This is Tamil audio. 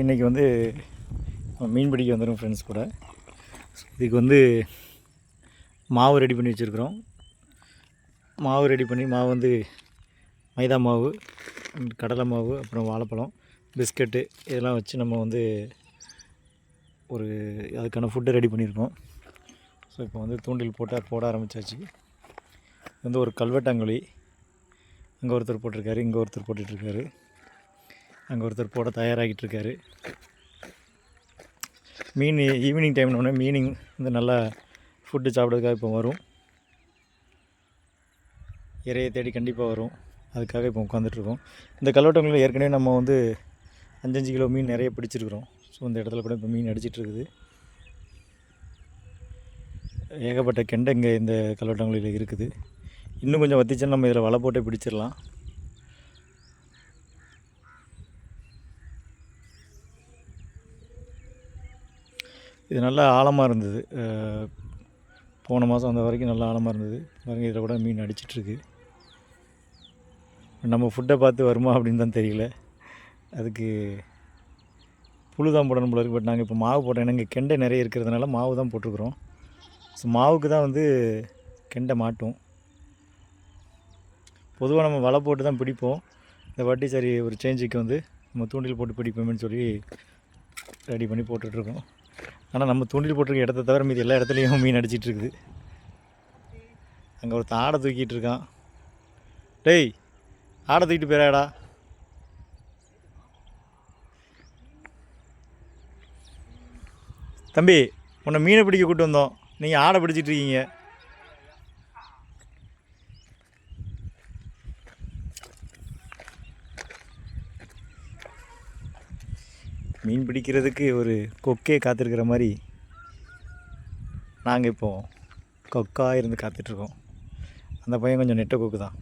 இன்றைக்கி வந்து மீன் பிடிக்க வந்துடும் ஃப்ரெண்ட்ஸ் கூட. இதுக்கு வந்து மாவு ரெடி பண்ணி வச்சுருக்குறோம். மாவு ரெடி பண்ணி மாவு வந்து மைதா மாவு கடலை மாவு அப்புறம் வாழைப்பழம் பிஸ்கட்டு இதெல்லாம் வச்சு நம்ம வந்து ஒரு அதுக்கான ஃபுட்டை ரெடி பண்ணியிருக்கோம். ஸோ இப்போ வந்து தூண்டில் போட்டு போட ஆரம்பிச்சாச்சு. இது வந்து ஒரு கல்வெட்டாங்குழி அங்கே ஒருத்தர் போட்டிருக்காரு இங்கே ஒருத்தர் போட்டுட்ருக்காரு அங்கே ஒருத்தர் போட தயாராகிட்டு இருக்காரு மீன் ஈவினிங் டைம்னோடனே மீனிங் வந்து நல்லா ஃபுட்டு சாப்பிட்றதுக்காக இப்போ வரும். இறையை தேடி கண்டிப்பாக வரும். அதுக்காக இப்போ உட்காந்துட்ருக்கோம் இந்த கல்வெட்டங்களில் ஏற்கனவே நம்ம வந்து அஞ்சஞ்சு கிலோ மீன் நிறைய பிடிச்சிருக்கிறோம். ஸோ இந்த இடத்துல கூட இப்போ மீன் அடிச்சிட்ருக்குது ஏகப்பட்ட கெண்டை இங்கே இந்த கல்வெட்டங்களில் இருக்குது. இன்னும் கொஞ்சம் வத்திச்சுன்னா நம்ம இதில் வலை போட்டே பிடிச்சிடலாம். இது நல்லா ஆழமாக இருந்தது. போன மாதம் அந்த வரைக்கும் நல்லா ஆழமாக இருந்தது. பாருங்க இதில் கூட மீன் அடிச்சிட்ருக்கு. நம்ம ஃபுட்டை பார்த்து வருமா அப்படின்னு தான் தெரியல. அதுக்கு புழு தான் போடணும் போல இருக்குது பட் நாங்கள் இப்போ மாவு போட்டோம் ஏன்னா இங்கே கெண்டை நிறைய இருக்கிறதுனால மாவு தான் போட்டிருக்குறோம். ஸோ மாவுக்கு தான் வந்து கெண்டை மாட்டும். பொதுவாக நம்ம வலை போட்டு தான் பிடிப்போம். இந்த வாட்டி சரி ஒரு சேஞ்சுக்கு வந்து நம்ம தூண்டில் போட்டு பிடிப்போமேன்னு சொல்லி ரெடி பண்ணி போட்டுட்ருக்கோம். ஆனால் நம்ம தூண்டில் போட்டிருக்க இடத்த தவிர மீதி எல்லா இடத்துலையும் மீன் அடிச்சிட்டு இருக்குது. அங்கே ஒருத்தன் ஆடை தூக்கிட்டு இருக்கான். டேய் ஆடை தூக்கிட்டு போயிடாடா. தம்பி உன்னை மீனை பிடிக்க கூட்டு வந்தோம். நீங்கள் ஆடை பிடிச்சிட்டு இருக்கீங்க. மீன் பிடிக்கிறதுக்கு ஒரு கொக்கே காத்திருக்கிற மாதிரி நாங்கள் இப்போது கொக்காக இருந்து காத்துட்ருக்கோம் அந்த பையன் கொஞ்சம் நெட்ட கொக்கு தான்.